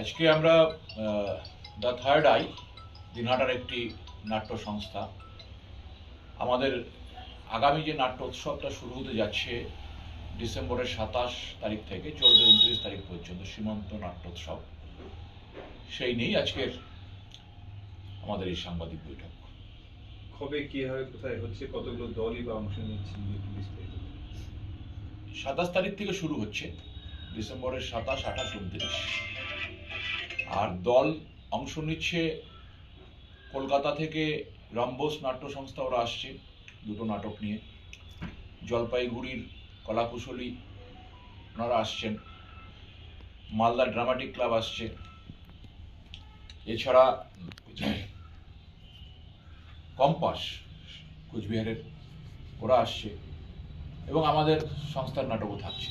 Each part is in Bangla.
আজকে আমরা দ্য থার্ড আই দিনহাটার একটি নাট্য সংস্থা। আমাদের আগামী যে নাট্য উৎসবটা শুরু হতে যাচ্ছে ডিসেম্বরের সাতাশ তারিখ থেকে চলবে উনত্রিশ তারিখ পর্যন্ত সীমান্ত নাট্যোৎসব সেই নিয়েই আজকের আমাদের এই সাংবাদিক বৈঠক। কবে কি হবে কোথায় হচ্ছে কতগুলো দলই বা অংশ নিচ্ছে সাতাশ তারিখ থেকে শুরু হচ্ছে ডিসেম্বরের সাতাশ আঠাশ উনত্রিশ। আর দল অংশ নিচ্ছে কলকাতা থেকে রম্বোস নাট্য সংস্থা, ওরা আসছে দুটো নাটক নিয়ে। জলপাইগুড়ির কলাকুশলী, ওনারা আসছেন। মালদা ড্রামাটিক ক্লাব আসছে। এছাড়া কম্পাস, কুচবিহারের, ওরা আসছে। এবং আমাদের সংস্থার নাটকও থাকছে।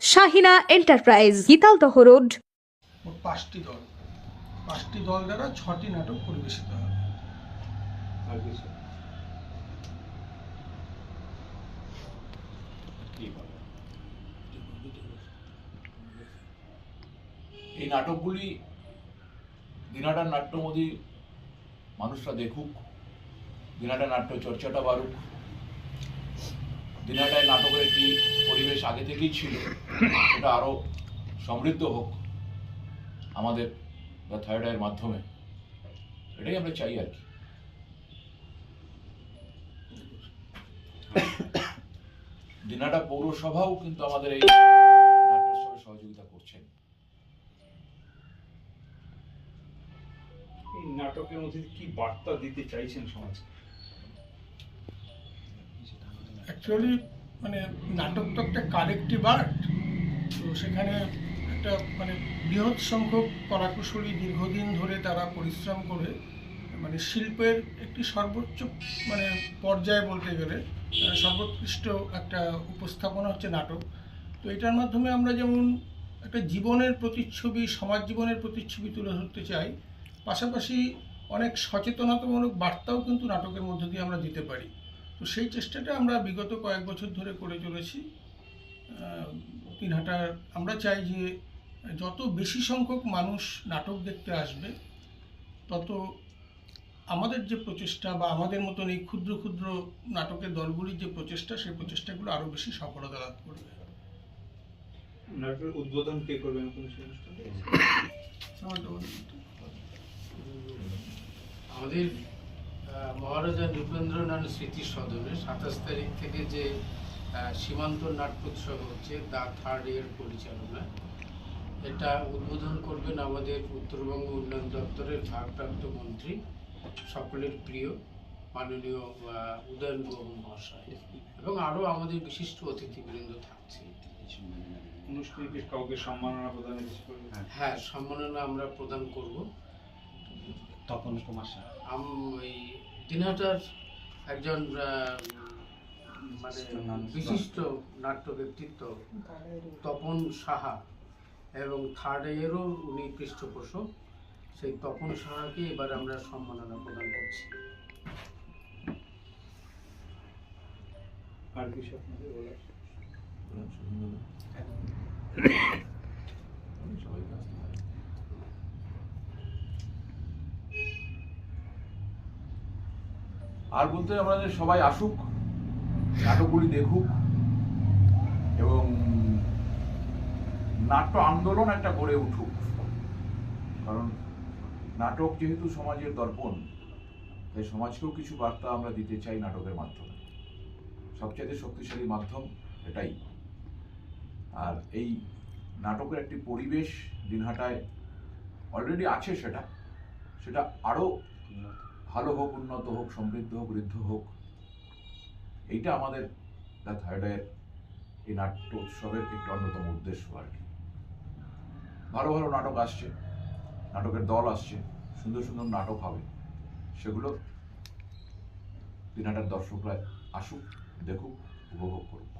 Shahina enterprise Gitaldaha road. পাঁচটি দল। পাঁচটি দল দ্বারা ছটি নাটক পরিবেশিত হবে? এই নাটকগুলি দিনাটার নাট্যমোদী মানুষরা দেখুক দিনাটা নাট্য চর্চাটা বাড়ুক। দিনাটায় নাটকের একটি পরিবেশ আগে থেকেই ছিল, সেটা আরও সমৃদ্ধ হোক আমাদের আয়ের মাধ্যমে। এটাই আমরা চাই আর কি। দিনাটা পৌরসভাও কিন্তু আমাদের এই সহযোগিতা করছেন। নাটকের মধ্যে কি বার্তা দিতে চাইছেন সমাজকে? অ্যাকচুয়ালি মানে নাটক তো একটা কালেক্টিভ আর্ট তো সেখানে একটা মানে বৃহৎ সংখ্যক কলাকুশলী দীর্ঘদিন ধরে তারা পরিশ্রম করে মানে শিল্পের একটি সর্বোচ্চ মানে পর্যায়ে বলতে গেলে সর্বোৎকৃষ্ট একটা উপস্থাপনা হচ্ছে নাটক। তো এটার মাধ্যমে আমরা যেমন একটা জীবনের প্রতিচ্ছবি, সমাজ জীবনের প্রতিচ্ছবি তুলে ধরতে চাই, পাশাপাশি অনেক সচেতনতামূলক বার্তাও কিন্তু নাটকের মধ্য দিয়ে আমরা দিতে পারি। তো সেই চেষ্টাটা আমরা বিগত কয়েক বছর ধরে করে চলেছি। দিনহাটার আমরা চাই যে যত বেশি সংখ্যক মানুষ নাটক দেখতে আসবে তত আমাদের যে প্রচেষ্টা বা আমাদের মতন এই ক্ষুদ্র ক্ষুদ্র নাটকের দলগুলির যে প্রচেষ্টা সেই প্রচেষ্টাগুলো আরও বেশি সফলতা লাভ করবে। নাটকের উদ্বোধন কে করবেন। আমাদের মহারাজা নৃপেন্দ্রনাথ স্মৃতি সদনে সাতাশ তারিখ থেকে যে সীমান্ত নাট্যোৎসব হচ্ছে দা থার্ড ইয়ার পরিচালনা। এটা উদ্বোধন করবেন আমাদের উত্তরবঙ্গ উন্নয়ন দপ্তরের ভারপ্রাপ্ত মন্ত্রী সকলের প্রিয় মাননীয় উদয়ন মহাশয়। এবং আরও আমাদের বিশিষ্ট অতিথিবৃন্দ থাকছে। কাউকে সম্মাননা করবেন হ্যাঁ সম্মাননা আমরা প্রদান করব। তপন কুমার আম ওই দিনহাটার একজন মানে বিশিষ্ট নাট্য ব্যক্তিত্ব তপন সাহা। এবং থার্ড ইয়ারও উনি পৃষ্ঠপোষক। সেই তপন সাহাকে এবার আমরা সম্মাননা প্রদান করছি। আর কিছু আপনাদের বলার? আর বলতে আমাদের সবাই আসুক, নাটকগুলি দেখুক, এবং নাট্য আন্দোলন একটা গড়ে উঠুক। কারণ নাটক যেহেতু সমাজের দর্পণ, তাই সমাজকেও কিছু বার্তা আমরা দিতে চাই নাটকের মাধ্যমে। সবচেয়ে শক্তিশালী মাধ্যম এটাই। আর এই নাটকের একটি পরিবেশ দিনহাটায় অলরেডি আছে সেটা। সেটা আরও ভালো হোক, উন্নত হোক, সমৃদ্ধ হোক, বৃদ্ধ হোক, এইটা আমাদের দ্য এই নাট্য উৎসবের একটি অন্যতম উদ্দেশ্য আর কি। ভালো ভালো নাটক আসছে, নাটকের দল আসছে, সুন্দর সুন্দর নাটক হবে, সেগুলো দিনহাটার দর্শকরা আসুক, দেখুক, উপভোগ করুক।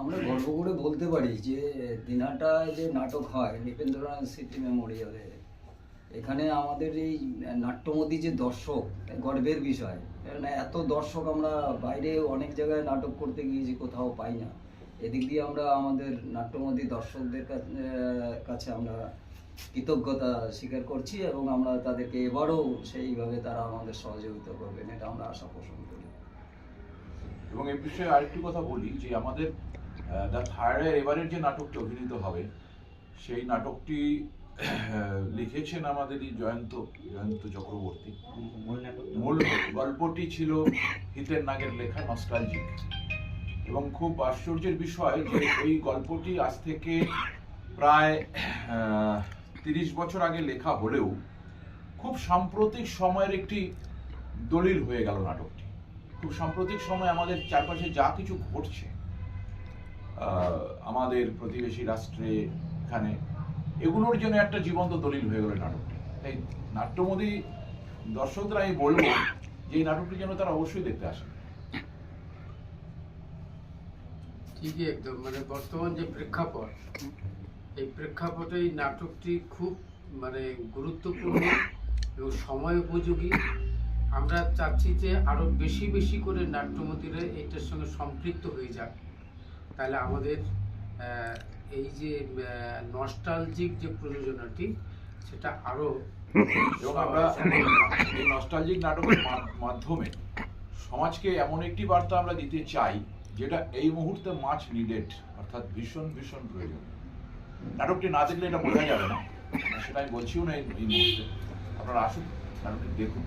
আমরা গর্ব করে বলতে পারি যে দিনহাটায় যে নাটক হয় নৃপেন্দ্রনাথ স্মৃতি মেমোরিয়ালে এখানে আমাদের এই নাট্যমতী যে দর্শক গর্বের বিষয়। এত দর্শক আমরা বাইরে অনেক জায়গায় নাটক করতে গিয়েছি, কোথাও পাই না। এদিক দিয়ে আমরা আমাদের নাট্যমতী দর্শকদের কাছে আমরা কৃতজ্ঞতা স্বীকার করছি এবং আমরা তাদেরকে এবারও সেইভাবে তারা আমাদের সহযোগিতা করবেন, এটা আমরা আশা পোষণ করি। এবং এই বিষয়ে আরেকটি কথা বলি, যে আমাদের দ্য থার্ডের এবারের যে নাটকটি অভিনীত হবে, সেই নাটকটি লিখেছেন আমাদের এই জয়ন্ত জয়ন্ত চক্রবর্তী। মূল নাটক। মূল গল্পটি ছিল হিতের নাগের লেখা নস্টালজিক। এবং খুব আশ্চর্যের বিষয় যে এই গল্পটি আজ থেকে প্রায় তিরিশ বছর আগে লেখা হলেও খুব সাম্প্রতিক সময়ের একটি দলিল হয়ে গেল নাটকটি। খুব সাম্প্রতিক সময় আমাদের চারপাশে যা কিছু ঘটছে আমাদের প্রতিবেশী রাষ্ট্রে এখানে এগুলোর জন্য একটা জীবন্ত দলিল হয়ে গেল নাটকটি। তাই নাট্যমোদী দর্শকদের আমি বলব যে এই নাটকটি যেন তারা অবশ্যই দেখতে আসেন ঠিকই একদম মানে বর্তমান যে প্রেক্ষাপট, এই প্রেক্ষাপটে এই নাটকটি খুব মানে গুরুত্বপূর্ণ এবং সময় উপযোগী। আমরা চাচ্ছি যে আরও বেশি বেশি করে নাট্যমতীরা এটার সঙ্গে সম্পৃক্ত হয়ে যাক। তাহলে আমাদের এই যে নস্টালজিক যে প্রযোজনাটি, সেটা আরও এবং আমরা এই নস্টালজিক নাটকের মাধ্যমে সমাজকে এমন একটি বার্তা আমরা দিতে চাই, যেটা এই মুহূর্তে মাছ নিডেড অর্থাৎ ভীষণ ভীষণ প্রয়োজন। নাটকটি না দেখলে এটা বোঝা যাবে না। সেটা আমি বলছিও না এই মুহূর্তে। আপনারা আসুন, নাটকটি দেখুন।